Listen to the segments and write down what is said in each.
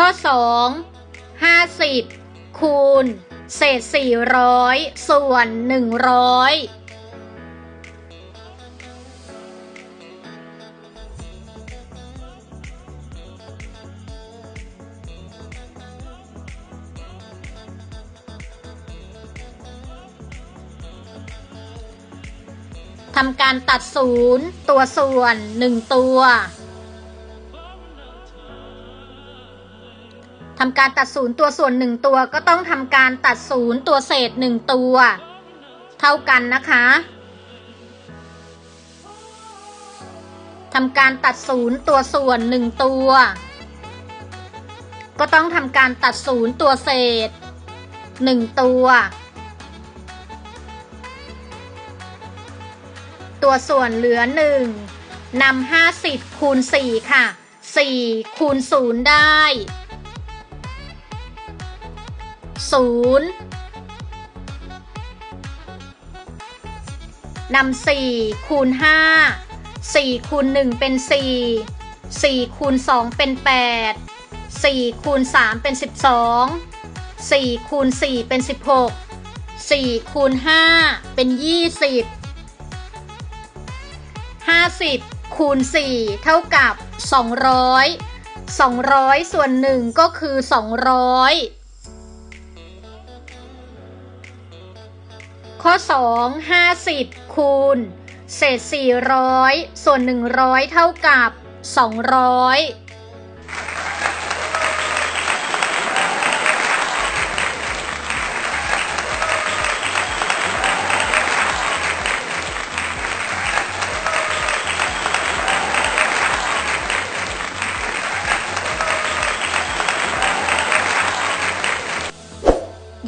ข้อ 2 50 คูณ เศษ 400 ส่วน 100ทำการตัดศูนย์ตัวส่วน1ตัว ทำการตัดศูนย์ตัวส่วน1ตัวก็ต้องทำการตัดศูนย์ตัวเศษ1ตัว เท่ากันนะคะทำการตัดศูนย์ตัวส่วน1ตัว ก็ต้องทำการตัดศูนย์ตัวเศษ1ตัว ตัวส่วนเหลือ1นำ50คูณ4ค่ะ4คูณ0ได้ 0นำ4คูณ5 4คูณ1เป็น4 4คูณ2เป็น8 4คูณ3เป็น12 4คูณ4เป็น16 4คูณ5เป็น20 50คูณ4เท่ากับ200 200ส่วน1ก็คือ200 ข้อ 2 50 คูณ เศษ 400 ส่วน 100 เท่ากับ 200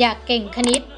อยากเก่งคณิต